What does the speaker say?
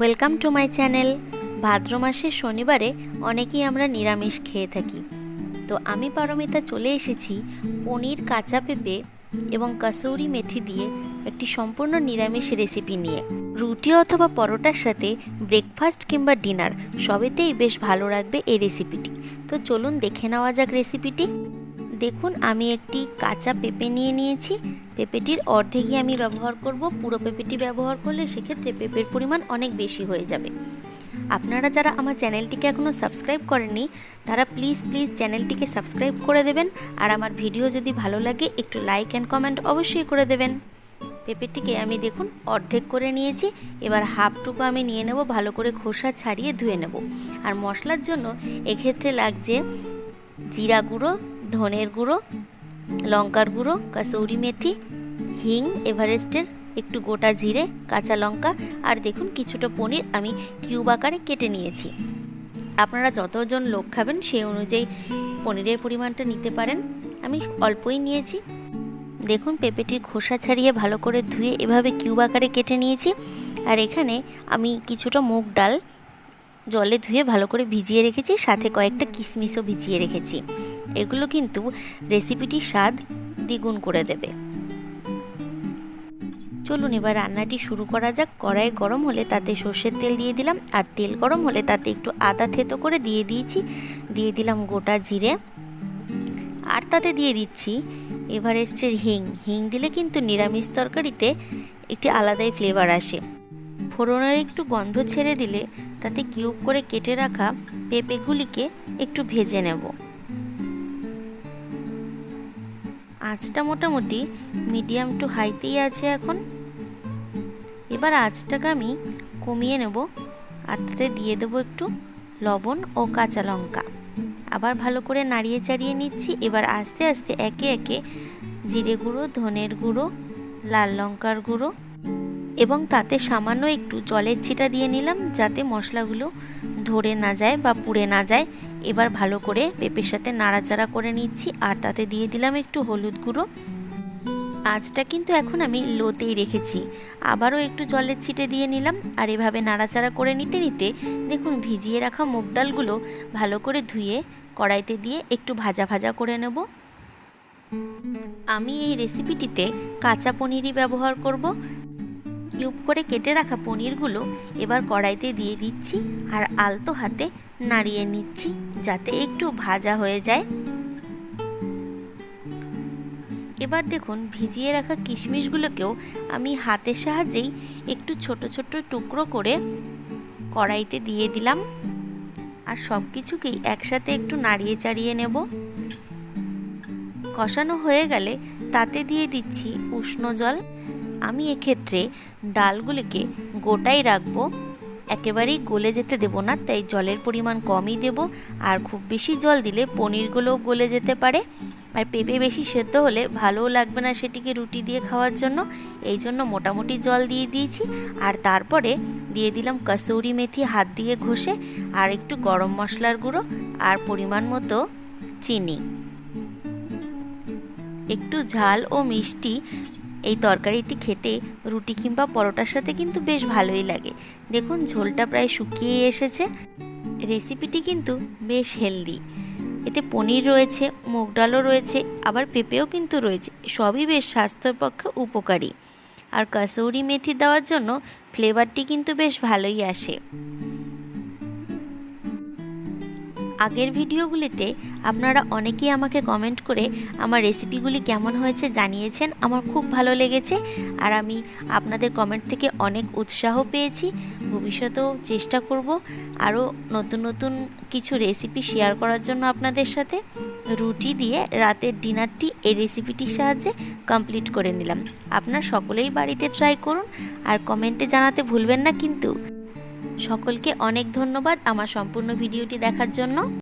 Welcome to my channel ভাদ্র মাসের শনিবারে অনেকেই আমরা নিরামিষ খেয়ে থাকি। তো আমি পারমিতা চলে এসেছি পনির, কাঁচা পেঁপে এবং কাসৌরি মেথি দিয়ে একটি সম্পূর্ণ নিরামিষ রেসিপি নিয়ে। রুটি অথবা পরোটার সাথে ব্রেকফাস্ট কিংবা ডিনার সবেতেই বেশ ভালো লাগবে এই রেসিপিটি তো চলুন দেখে নেওয়া যাক রেসিপিটি দেখুন, আমি একটি কাঁচা পেঁপে নিয়ে নিয়েছি। পেঁপেটির অর্ধেকই আমি ব্যবহার করব। পুরো পেঁপেটি ব্যবহার করলে সেক্ষেত্রে পেঁপের পরিমাণ অনেক বেশি হয়ে যাবে। আপনারা যারা আমার চ্যানেলটিকে এখনও সাবস্ক্রাইব করেননি, তারা প্লিজ প্লিজ চ্যানেলটিকে সাবস্ক্রাইব করে দেবেন। আর আমার ভিডিও যদি ভালো লাগে, একটু লাইক অ্যান্ড কমেন্ট অবশ্যই করে দেবেন। পেঁপেটিকে আমি দেখুন, অর্ধেক করে নিয়েছি। এবার হাফটুকু আমি নিয়ে নেব, ভালো করে খোসা ছাড়িয়ে ধুয়ে নেব। আর মশলার জন্য এক্ষেত্রে লাগছে জিরা গুঁড়ো ধনের গুঁড়ো, লঙ্কার গুঁড়ো, কাসৌরি মেথি, হিং, এভারেস্টের একটু গোটা জিরে, কাঁচা লঙ্কা আর দেখুন কিছুটা পনির আমি কিউব আকারে কেটে নিয়েছি। আপনারা যতজন লোক খাবেন সেই অনুযায়ী পনিরের পরিমাণটা নিতে পারেন। আমি অল্পই নিয়েছি। দেখুন পেঁপেটির খোসা ছাড়িয়ে ভালো করে ধুয়ে এভাবে কিউব আকারে কেটে নিয়েছি। আর এখানে আমি কিছুটা মুগ ডাল জলে ধুয়ে ভালো করে ভিজিয়ে রেখেছি, সাথে কয়েকটা কিশমিশও ভিজিয়ে রেখেছি। এগুলো কিন্তু রেসিপিটির স্বাদ দ্বিগুণ করে দেবে। চলুন এবার রান্নাটি শুরু করা যাক। কড়াই গরম হলে তাতে সর্ষের তেল দিয়ে দিলাম। আর তেল গরম হলে তাতে একটু আদা থেতো করে দিয়ে দিয়েছি। দিয়ে দিলাম গোটা জিরে। আর তাতে দিয়ে দিচ্ছি এভারেস্টের হিং। হিং দিলে কিন্তু নিরামিষ তরকারিতে একটি আলাদাই ফ্লেভার আসে। ফোড়নের একটু গন্ধ ছেড়ে দিলে তাতে কিউব করে কেটে রাখা পেঁপেগুলিকে একটু ভেজে নেব। আঁচটা মোটামুটি মিডিয়াম টু হাইতেই আছে এখন। এবার আঁচটাকে আমি কমিয়ে নেব আর তাতে দিয়ে দেবো একটু লবণ ও কাঁচা লঙ্কা। আবার ভালো করে নাড়িয়ে চাড়িয়ে নিচ্ছি। এবার আস্তে আস্তে একে একে জিরে গুঁড়ো, ধনের গুঁড়ো, লাল লঙ্কার গুঁড়ো এবং তাতে সামান্য একটু জলের ছিটা দিয়ে নিলাম যাতে মশলাগুলো ধরে না যায় বা পুড়ে না যায়। এবার ভালো করে পেঁপের সাথে নাড়াচাড়া করে নিচ্ছি আর তাতে দিয়ে দিলাম একটু হলুদ গুঁড়ো। আঁচটা কিন্তু এখন আমি লোতেই রেখেছি। আবারও একটু জলের ছিটে দিয়ে নিলাম আর এভাবে নাড়াচাড়া করে নিতে নিতে দেখুন ভিজিয়ে রাখা মুগ ডালগুলো ভালো করে ধুয়ে কড়াইতে দিয়ে একটু ভাজা ভাজা করে নেব। আমি এই রেসিপিটিতে কাঁচা পনিরই ব্যবহার করব। কিউব করে কেটে রাখা পনিরগুলো এবার কড়াইতে দিয়ে দিচ্ছি আর আলতো হাতে নাড়িয়ে নিচ্ছি যাতে একটু ভাজা হয়ে যায়। এবার দেখুন ভিজিয়ে রাখা কিশমিশগুলোকেও আমি হাতের সাহায্যেই একটু ছোট ছোট টুকরো করে কড়াইতে দিয়ে দিলাম। আর সব কিছুকেই একসাথে একটু নাড়িয়ে চাড়িয়ে নেব। কষানো হয়ে গেলে তাতে দিয়ে দিচ্ছি উষ্ণ জল। আমি এক্ষেত্রে ডালগুলিকে গোটাই রাখব। একেবারেই গলে যেতে দেবো না, তাই জলের পরিমাণ কমই দেব। আর খুব বেশি জল দিলে পনিরগুলোও গলে যেতে পারে। আর পেঁপে বেশি সেদ্ধ হলে ভালোও লাগবে না সেটিকে রুটি দিয়ে খাওয়ার জন্য। এই জন্য মোটামুটি জল দিয়ে দিয়েছি। আর তারপরে দিয়ে দিলাম কসৌরি মেথি হাত দিয়ে ঘষে, আর একটু গরম মশলার গুঁড়ো আর পরিমাণ মতো চিনি। একটু ঝাল ও মিষ্টি এই তরকারিটি খেতে রুটি কিংবা পরোটার সাথে কিন্তু বেশ ভালোই লাগে। দেখুন, ঝোলটা প্রায় শুকিয়ে এসেছে। রেসিপিটি কিন্তু বেশ হেলদি। এতে পনির রয়েছে, মুগ ডালও রয়েছে, আবার পেঁপেও কিন্তু রয়েছে। সবই বেশ স্বাস্থ্যের পক্ষে উপকারী। আর কাসৌরি মেথি দেওয়ার জন্য ফ্লেভারটি কিন্তু বেশ ভালোই আসে। আগের ভিডিওগুলিতে আপনারা অনেকেই আমাকে কমেন্ট করে আমার রেসিপিগুলি কেমন হয়েছে জানিয়েছেন। আমার খুব ভালো লেগেছে আর আমি আপনাদের কমেন্ট থেকে অনেক উৎসাহ পেয়েছি। ভবিষ্যতেও চেষ্টা করব আরও নতুন নতুন কিছু রেসিপি শেয়ার করার জন্য আপনাদের সাথে। রুটি দিয়ে রাতের ডিনারটি এই রেসিপিটির সাহায্যে কমপ্লিট করে নিলাম। আপনার সকলেই বাড়িতে ট্রাই করুন আর কমেন্টে জানাতে ভুলবেন না কিন্তু। সকলকে অনেক ধন্যবাদ আমার সম্পূর্ণ ভিডিওটি দেখার জন্য।